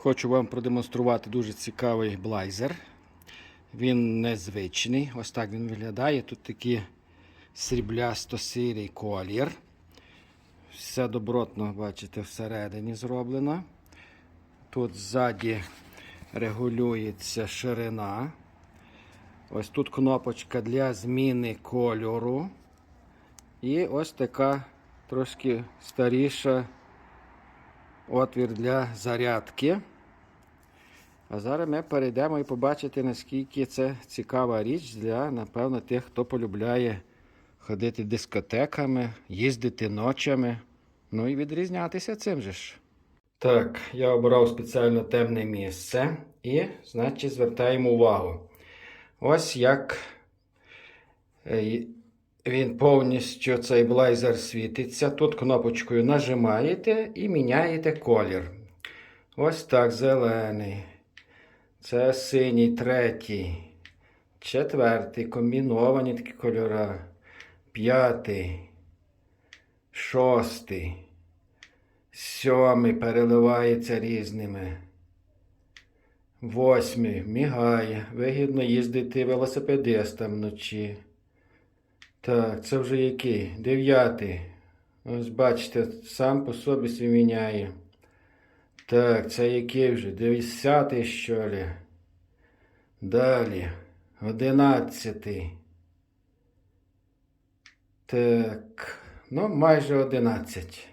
Хочу вам продемонструвати дуже цікавий блайзер. Він незвичний. Ось так він виглядає. Тут такий сріблясто-сірий колір. Все добротно, бачите, всередині зроблено. Тут ззаді регулюється ширина. Ось тут кнопочка для зміни кольору. І ось така трошки старіша отвір для зарядки. А зараз ми перейдемо і побачите, наскільки це цікава річ для, напевно, тих, хто полюбляє ходити дискотеками, їздити ночами, ну і відрізнятися цим же ж. Так, я обрав спеціально темне місце і, значить, звертаємо увагу. Ось як е, він повністю цей блайзер світиться. Тут кнопочкою нажимаєте і міняєте колір. Ось так, зелений. Це синій, третій, четвертий, комбіновані такі кольори. П'ятий, шостий, сьомий переливається різними. Восьмий мігає. Вигідно їздити велосипедистам вночі. Так, це вже який? Дев'ятий. Ось бачите, сам по собі свій міняє. Так, це який вже? Десятий, що ли? Далі. Одинадцятий. Так. Ну, майже одинадцять.